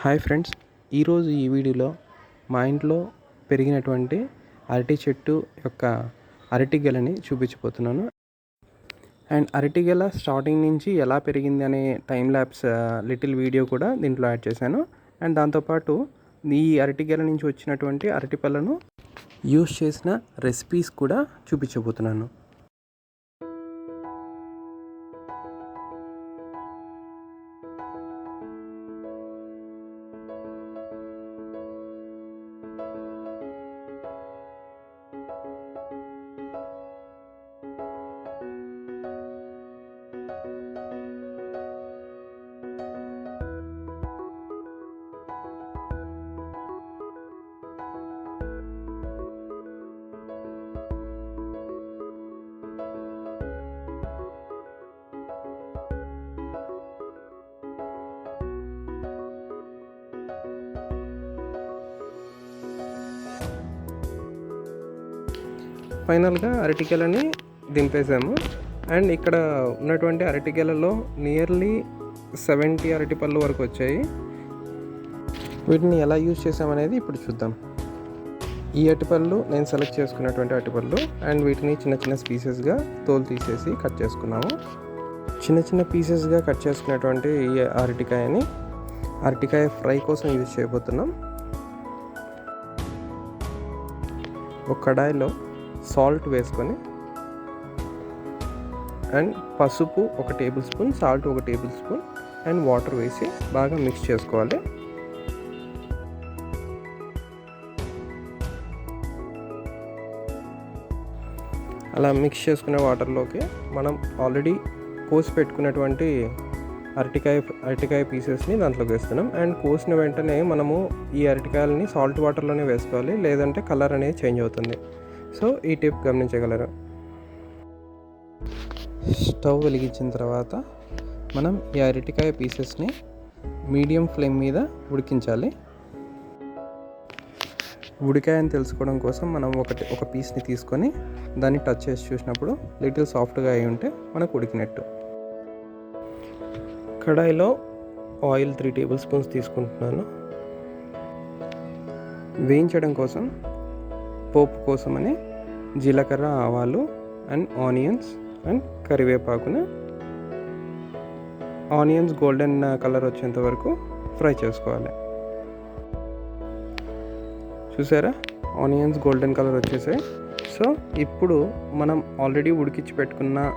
Hi friends. ఈరోజు ఈ వీడియోలో మా ఇంట్లో పెరిగినటువంటి అరటి చెట్టు యొక్క అరటి గెలని చూపించబోతున్నాను. అండ్ అరటి గెల స్టార్టింగ్ నుంచి ఎలా పెరిగింది అనే టైం ల్యాబ్స్ లిటిల్ వీడియో కూడా దీంట్లో యాడ్ చేశాను. అండ్ దాంతోపాటు ఈ అరటి గెల నుంచి వచ్చినటువంటి అరటి పళ్ళను యూస్ చేసిన రెసిపీస్ కూడా చూపించబోతున్నాను. ఫైనల్గా అరటికెలని దింపేసాము అండ్ ఇక్కడ ఉన్నటువంటి అరటికెలలో నియర్లీ సెవెంటీ అరటి పళ్ళు వరకు వచ్చాయి. వీటిని ఎలా యూజ్ చేసామనేది ఇప్పుడు చూద్దాం. ఈ అరటిపళ్ళు నేను సెలెక్ట్ చేసుకున్నటువంటి అరటిపళ్ళు అండ్ వీటిని చిన్న చిన్న పీసెస్గా తోలు తీసేసి కట్ చేసుకున్నాము. చిన్న చిన్న పీసెస్గా కట్ చేసుకున్నటువంటి ఈ అరటికాయని అరటికాయ ఫ్రై కోసం యూజ్ చేయబోతున్నాం. ఒక కడాయిలో సాల్ట్ వేసుకొని అండ్ పసుపు ఒక టేబుల్ స్పూన్ సాల్ట్ ఒక టేబుల్ స్పూన్ అండ్ వాటర్ వేసి బాగా మిక్స్ చేసుకోవాలి. అలా మిక్స్ చేసుకునే వాటర్లోకి మనం ఆల్రెడీ కోసి పెట్టుకున్నటువంటి అరటికాయ అరటికాయ పీసెస్ని దాంట్లోకి వేస్తున్నాం. అండ్ కోసిన వెంటనే మనము ఈ అరటికాయలని సాల్ట్ వాటర్లోనే వేసుకోవాలి. లేదంటే కలర్ అనేది చేంజ్ అవుతుంది. సో ఈ టిప్ గమనించగలరు. స్టవ్ వెలిగించిన తర్వాత మనం ఈ అరటికాయ పీసెస్ని మీడియం ఫ్లేమ్ మీద ఉడికించాలి. ఉడికాయని తెలుసుకోవడం కోసం మనం ఒకటి ఒక పీస్ని తీసుకొని దాన్ని టచ్ చేసి చూసినప్పుడు లిటిల్ సాఫ్ట్గా అయి ఉంటే మనకు ఉడికినట్టు. కడాయిలో ఆయిల్ త్రీ టేబుల్ స్పూన్స్ తీసుకుంటున్నాను. వేయించడం కోసం పోపు కోసమని జీలకర్ర ఆవాలు అండ్ ఆనియన్స్ అండ్ కరివేపాకును ఆనియన్స్ గోల్డెన్ కలర్ వచ్చేంత వరకు ఫ్రై చేసుకోవాలి. చూసారా? ఆనియన్స్ గోల్డెన్ కలర్ వచ్చేసాయి. సో ఇప్పుడు మనం ఆల్రెడీ ఉడికించి పెట్టుకున్న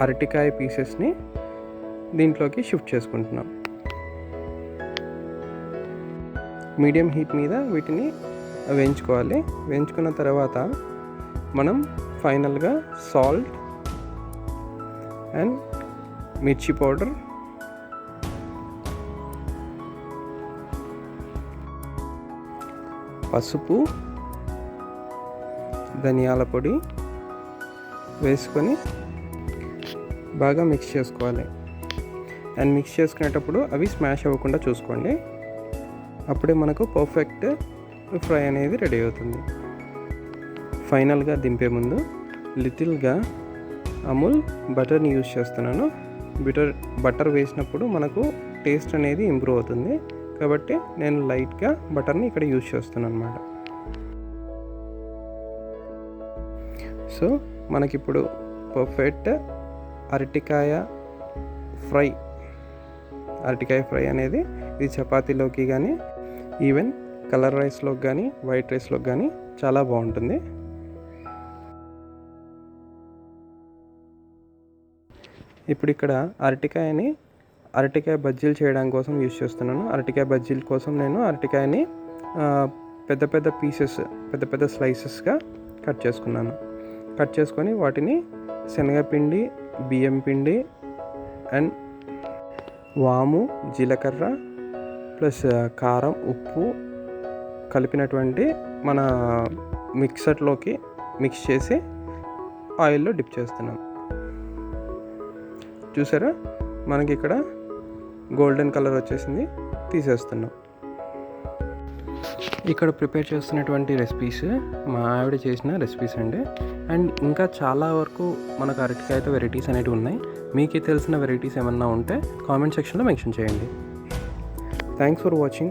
అరటికాయ పీసెస్ని దీంట్లోకి షిఫ్ట్ చేసుకుంటున్నాం. మీడియం హీట్ మీద వీటిని వేయించుకోవాలి. వేయించుకున్న తర్వాత మనం ఫైనల్గా సాల్ట్ అండ్ మిర్చి పౌడర్. పసుపు ధనియాల పొడి వేసుకొని బాగా మిక్స్ చేసుకోవాలి. అండ్ మిక్స్ చేసుకునేటప్పుడు అవి స్మాష్ అవ్వకుండా చూసుకోండి. అప్పుడే మనకు పర్ఫెక్ట్ ఫ్రై అనేది రెడీ అవుతుంది. ఫైనల్గా దింపే ముందు లిటిల్గా అమూల్ బటర్ని యూజ్ చేస్తున్నాను. బటర్ బటర్ వేసినప్పుడు మనకు టేస్ట్ అనేది ఇంప్రూవ్ అవుతుంది. కాబట్టి నేను లైట్గా బటర్ని ఇక్కడ యూజ్ చేస్తున్నాను అనమాట సో మనకిప్పుడు పర్ఫెక్ట్ అరటికాయ ఫ్రై అరటికాయ ఫ్రై అనేది ఇది చపాతీలోకి కానీ ఈవెన్ కలర్ రైస్లోకి కానీ వైట్ రైస్లోకి కానీ చాలా బాగుంటుంది. ఇప్పుడు ఇక్కడ అరటికాయని అరటికాయ బజ్జీలు చేయడం కోసం యూజ్ చేస్తున్నాను. అరటికాయ బజ్జీల కోసం నేను అరటికాయని పెద్ద పెద్ద పీసెస్ పెద్ద పెద్ద స్లైసెస్గా కట్ చేసుకున్నాను. కట్ చేసుకొని వాటిని శనగపిండి బియ్యం పిండి అండ్ వాము జీలకర్ర ప్లస్ కారం ఉప్పు కలిపినటువంటి మన మిక్సర్లోకి మిక్స్ చేసి ఆయిల్లో డిప్ చేస్తున్నాం. చూసారా? మనకి ఇక్కడ గోల్డెన్ కలర్ వచ్చేసింది. తీసేస్తున్నాం. ఇక్కడ ప్రిపేర్ చేస్తున్నటువంటి రెసిపీస్ మా ఆవిడ చేసిన రెసిపీస్ అండి. అండ్ ఇంకా చాలా వరకు మనకు అరటికాయతో వెరైటీస్ అనేవి ఉన్నాయి. మీకు తెలిసిన వెరైటీస్ ఏమన్నా ఉంటే కామెంట్ సెక్షన్లో మెన్షన్ చేయండి. Thanks for watching